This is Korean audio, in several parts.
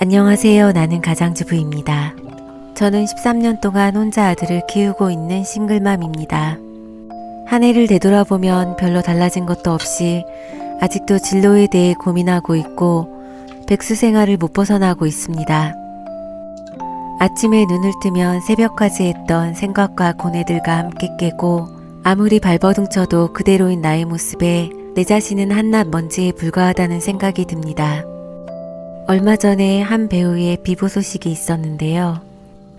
안녕하세요. 나는 가장주부입니다. 저는 13년 동안 혼자 아들을 키우고 있는 싱글맘입니다. 한 해를 되돌아보면 별로 달라진 것도 없이 아직도 진로에 대해 고민하고 있고 백수 생활을 못 벗어나고 있습니다. 아침에 눈을 뜨면 새벽까지 했던 생각과 고뇌들과 함께 깨고 아무리 발버둥 쳐도 그대로인 나의 모습에 내 자신은 한낱 먼지에 불과하다는 생각이 듭니다. 얼마 전에 한 배우의 비보 소식이 있었는데요.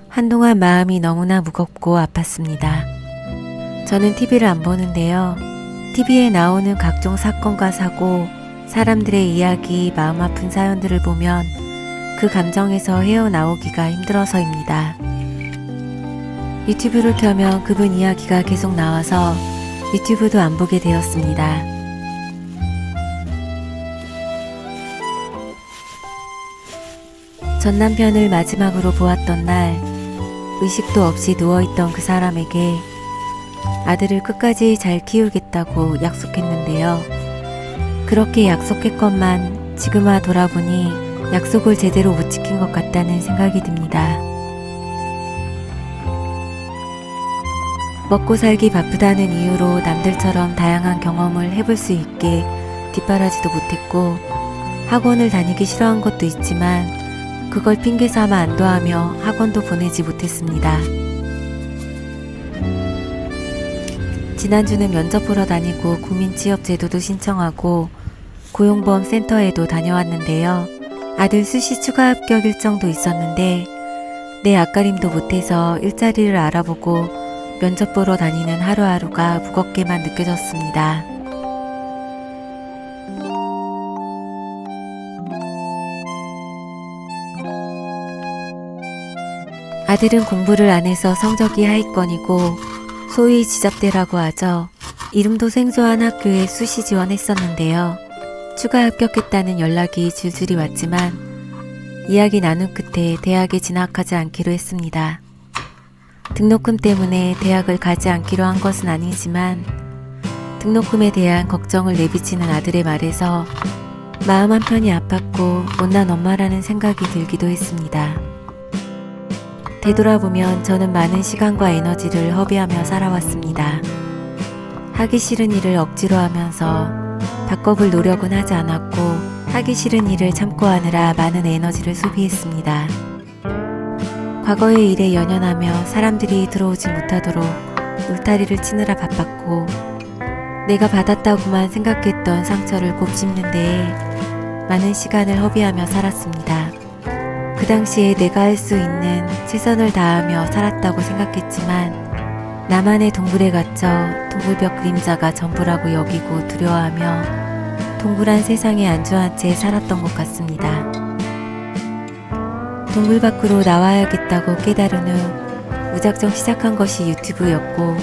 한동안 마음이 너무나 무겁고 아팠습니다. 저는 TV를 안 보는데요. TV에 나오는 각종 사건과 사고, 사람들의 이야기, 마음 아픈 사연들을 보면 그 감정에서 헤어나오기가 힘들어서입니다. 유튜브를 켜면 그분 이야기가 계속 나와서 유튜브도 안 보게 되었습니다. 전 남편을 마지막으로 보았던 날, 의식도 없이 누워있던 그 사람에게 아들을 끝까지 잘 키우겠다고 약속했는데요. 그렇게 약속했건만 지금 와 돌아보니 약속을 제대로 못 지킨 것 같다는 생각이 듭니다. 먹고 살기 바쁘다는 이유로 남들처럼 다양한 경험을 해볼 수 있게 뒷바라지도 못했고 학원을 다니기 싫어한 것도 있지만 그걸 핑계 삼아 안도하며 학원도 보내지 못했습니다. 지난주는 면접 보러 다니고 국민 취업 제도도 신청하고 고용보험 센터에도 다녀왔는데요. 아들 수시 추가 합격 일정도 있었는데 내 앞가림도 못해서 일자리를 알아보고 면접 보러 다니는 하루하루가 무겁게만 느껴졌습니다. 아들은 공부를 안 해서 성적이 하위권이고 소위 지잡대라고 하죠. 이름도 생소한 학교에 수시 지원했었는데요. 추가 합격했다는 연락이 줄줄이 왔지만 이야기 나눈 끝에 대학에 진학하지 않기로 했습니다. 등록금 때문에 대학을 가지 않기로 한 것은 아니지만 등록금에 대한 걱정을 내비치는 아들의 말에서 마음 한편이 아팠고 못난 엄마라는 생각이 들기도 했습니다. 되돌아보면 저는 많은 시간과 에너지를 허비하며 살아왔습니다. 하기 싫은 일을 억지로 하면서 바꿔볼 노력은 하지 않았고 하기 싫은 일을 참고 하느라 많은 에너지를 소비했습니다. 과거의 일에 연연하며 사람들이 들어오지 못하도록 울타리를 치느라 바빴고 내가 받았다고만 생각했던 상처를 곱씹는 데에 많은 시간을 허비하며 살았습니다. 그 당시에 내가 할 수 있는 최선을 다하며 살았다고 생각했지만 나만의 동굴에 갇혀 동굴벽 그림자가 전부라고 여기고 두려워하며 동굴한 세상에 안주한 채 살았던 것 같습니다. 동굴 밖으로 나와야겠다고 깨달은 후 무작정 시작한 것이 유튜브였고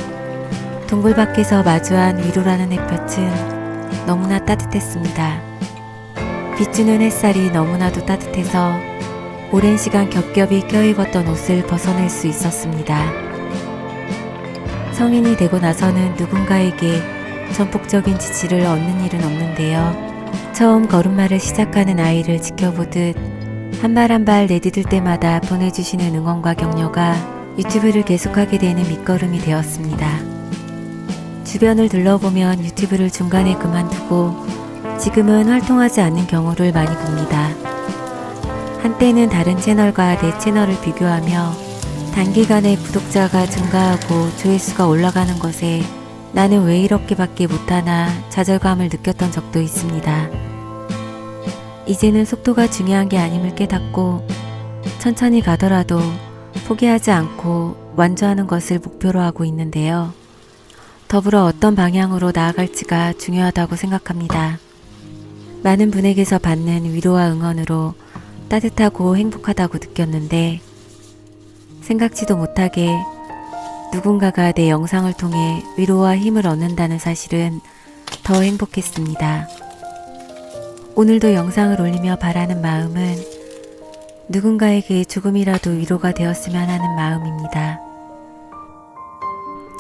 동굴 밖에서 마주한 위로라는 햇볕은 너무나 따뜻했습니다. 비추는 햇살이 너무나도 따뜻해서 오랜 시간 겹겹이 껴입었던 옷을 벗어낼 수 있었습니다. 성인이 되고 나서는 누군가에게 전폭적인 지지를 얻는 일은 없는데요. 처음 걸음마를 시작하는 아이를 지켜보듯 한 발 한 발 내디딜 때마다 보내주시는 응원과 격려가 유튜브를 계속하게 되는 밑거름이 되었습니다. 주변을 둘러보면 유튜브를 중간에 그만두고 지금은 활동하지 않는 경우를 많이 봅니다. 한때는 다른 채널과 내 채널을 비교하며 단기간에 구독자가 증가하고 조회수가 올라가는 것에 나는 왜 이렇게밖에 못하나 좌절감을 느꼈던 적도 있습니다. 이제는 속도가 중요한 게 아님을 깨닫고 천천히 가더라도 포기하지 않고 완주하는 것을 목표로 하고 있는데요. 더불어 어떤 방향으로 나아갈지가 중요하다고 생각합니다. 많은 분에게서 받는 위로와 응원으로 따뜻하고 행복하다고 느꼈는데 생각지도 못하게 누군가가 내 영상을 통해 위로와 힘을 얻는다는 사실은 더 행복했습니다. 오늘도 영상을 올리며 바라는 마음은 누군가에게 조금이라도 위로가 되었으면 하는 마음입니다.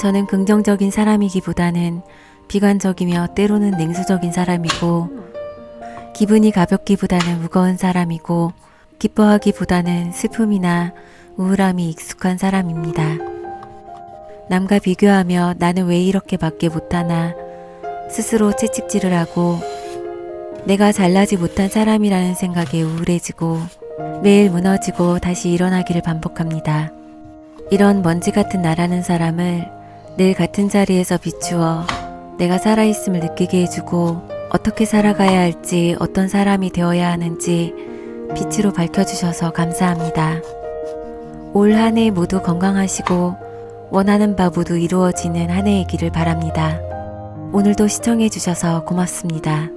저는 긍정적인 사람이기보다는 비관적이며 때로는 냉소적인 사람이고 기분이 가볍기보다는 무거운 사람이고 기뻐하기보다는 슬픔이나 우울함이 익숙한 사람입니다. 남과 비교하며 나는 왜 이렇게밖에 못하나 스스로 채찍질을 하고 내가 잘나지 못한 사람이라는 생각에 우울해지고 매일 무너지고 다시 일어나기를 반복합니다. 이런 먼지 같은 나라는 사람을 늘 같은 자리에서 비추어 내가 살아있음을 느끼게 해주고 어떻게 살아가야 할지 어떤 사람이 되어야 하는지 빛으로 밝혀주셔서 감사합니다. 올 한 해 모두 건강하시고 원하는 바 모두 이루어지는 한 해이기를 바랍니다. 오늘도 시청해주셔서 고맙습니다.